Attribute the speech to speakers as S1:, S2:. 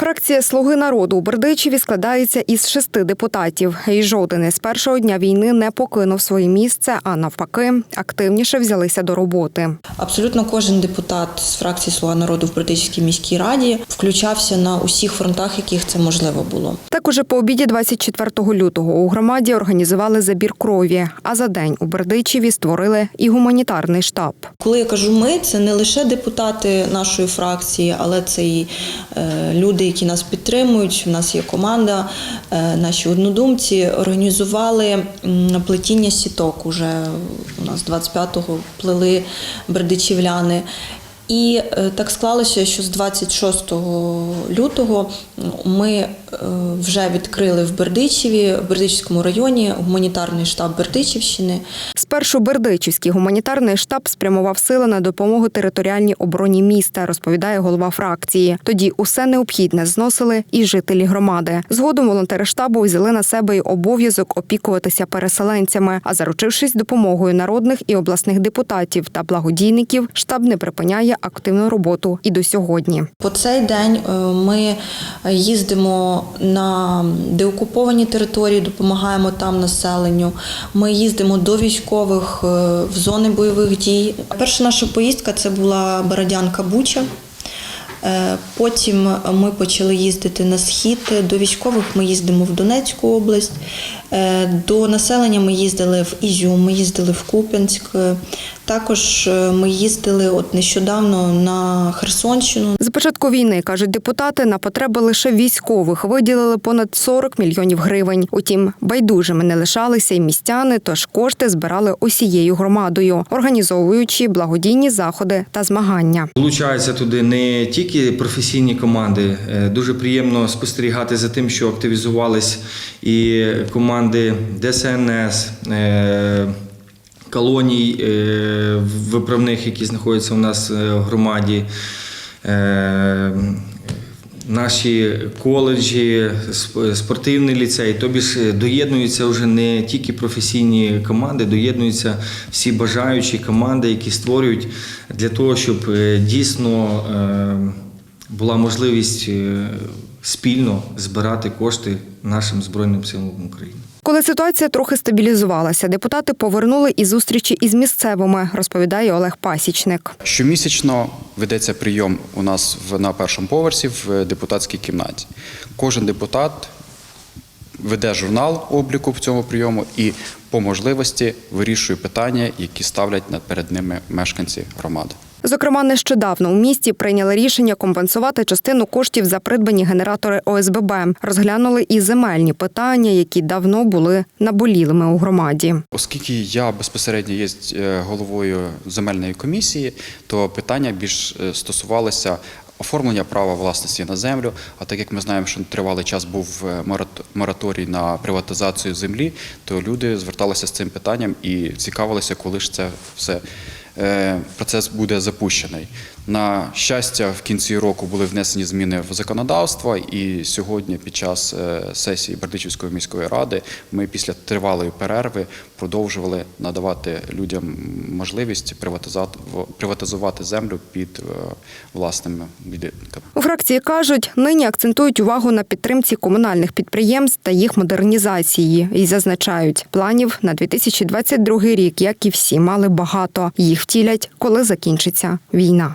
S1: Фракція Слуги народу у Бердичеві складається із шести депутатів. І жоден із першого дня війни не покинув своє місце, а навпаки, активніше взялися до роботи.
S2: Абсолютно кожен депутат з фракції Слуга народу в Британській міській раді включався на усіх фронтах, яких це можливо було.
S1: Так уже по обіді 24 лютого у громаді організували забір крові. А за день у Бердичеві створили і гуманітарний штаб.
S2: Коли я кажу ми, це не лише депутати нашої фракції, але це і е, люди, які нас підтримують. У нас є команда, е, наші однодумці організували плетіння сіток. Уже у нас 25-го плели бердичівляни. І е, так склалося, що з 26 лютого ми е, вже відкрили в Бердичеві, в Бердичівському районі, гуманітарний штаб Бердичівщини.
S1: Спершу Бердичівський гуманітарний штаб спрямував сили на допомогу територіальній обороні міста, розповідає голова фракції. Тоді усе необхідне зносили і жителі громади. Згодом волонтери штабу взяли на себе й обов'язок опікуватися переселенцями. А заручившись допомогою народних і обласних депутатів та благодійників, штаб не припиняє активну роботу і до сьогодні.
S2: По цей день е, ми їздимо на деокуповані території, допомагаємо там населенню. Ми їздимо до військових е, в зони бойових дій. Перша наша поїздка це була Бородянка Буча. Е, Потім ми почали їздити на схід. До військових ми їздимо в Донецьку область. Е, До населення ми їздили в Ізюм, ми їздили в Куп'янськ. Е, Також е, ми їздили от нещодавно на Херсонщину.
S1: З початку війни кажуть депутати на потреби лише військових виділили понад 40 мільйонів гривень. Утім, байдужими не лишалися й містяни, тож кошти збирали усією громадою, організовуючи благодійні заходи та змагання.
S3: Долучаються туди не тільки професійні команди. Дуже приємно спостерігати за тим, що активізувались і команди ДСНС, е, колоній е, виправних, які знаходяться у нас е, в громаді. Наші коледжі, спортивний ліцей, тобі ж доєднуються вже не тільки професійні команди, доєднуються всі бажаючі команди, які створюють для того, щоб дійсно була можливість спільно збирати кошти нашим Збройним силам України.
S1: Коли ситуація трохи стабілізувалася, депутати повернули і зустрічі із місцевими, розповідає Олег Пасічник.
S4: Щомісячно ведеться прийом у нас на першому поверсі в депутатській кімнаті. Кожен депутат веде журнал обліку в цьому прийому і по можливості вирішує питання, які ставлять перед ними мешканці громади.
S1: Зокрема, нещодавно у місті прийняли рішення компенсувати частину коштів за придбані генератори ОСББ. Розглянули і земельні питання, які давно були наболілими у громаді.
S4: Оскільки я безпосередньо є е, головою земельної комісії, то питання більш е, стосувалося оформлення права власності на землю. А так як ми знаємо, що тривалий час був е, мораторій на приватизацію землі, то люди зверталися з цим питанням і цікавилися, коли ж це все. Е, Процес буде запущений. На щастя, в кінці року були внесені зміни в законодавство, і сьогодні, під час е, сесії Бердичівської міської ради, ми після тривалої перерви продовжували надавати людям можливість приватизувати землю під е, власними будинками.
S1: У фракції кажуть, нині акцентують увагу на підтримці комунальних підприємств та їх модернізації. І зазначають, планів на 2022 рік, як і всі, мали багато. Їх втілять, коли закінчиться війна.